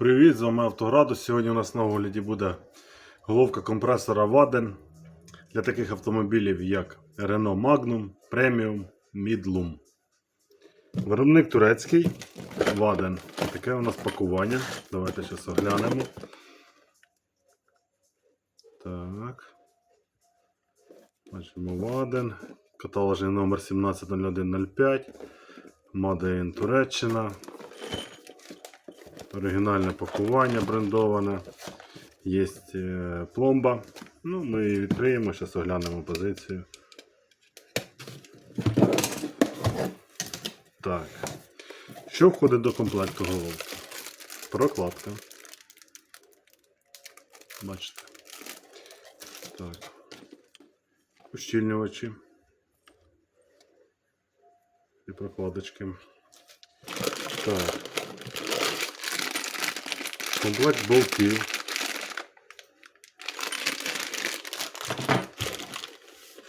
Привіт, з вами Автоградус. Сьогодні у нас на огляді буде головка компресора Vaden для таких автомобілів, як Renault Magnum, Premium, Midlum. Виробник турецький Vaden. Таке у нас пакування. Давайте зараз оглянемо. Так. Бачимо Vaden. Каталожний номер 170105. Made in Туреччина. Оригінальне пакування брендоване. Є е, пломба. Ну, ми її відкриємо, зараз оглянемо позицію. Так. Що входить до комплекту головки? Прокладка. Бачите. Так. Ущільнювачі. І прокладочки. Так. Комплект болтів.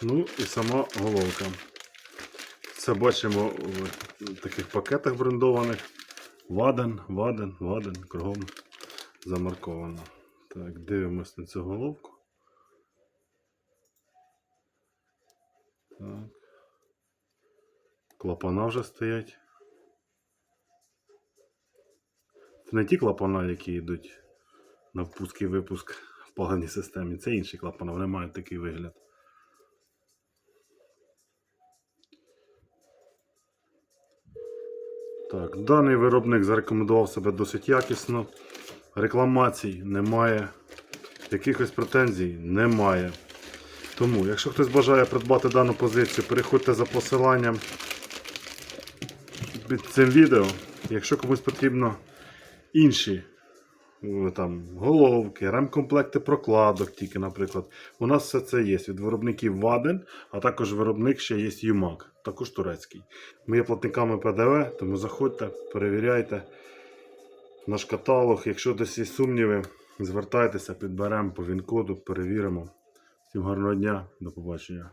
Ну і сама головка. Це бачимо в таких пакетах брендованих. Ваден, ваден, ваден, кругом замарковано. Так, дивимось на цю головку. Так. Клапана вже стоять. Це не ті клапана, які йдуть на впуск і випуск в поганій системі. Це інші клапана, вони мають такий вигляд. Так, даний виробник зарекомендував себе досить якісно. Рекламацій немає. Якихось претензій немає. Тому, якщо хтось бажає придбати дану позицію, переходьте за посиланням під цим відео. Якщо комусь потрібно інші е, там, головки, ремкомплекти прокладок, тільки, наприклад. У нас все це є від виробників Ваден, а також виробник ще є Юмак, також турецький. Ми є платниками ПДВ, тому заходьте, перевіряйте наш каталог. Якщо десь є сумніви, звертайтеся, підберемо по він-коду, перевіримо. Всім гарного дня, до побачення.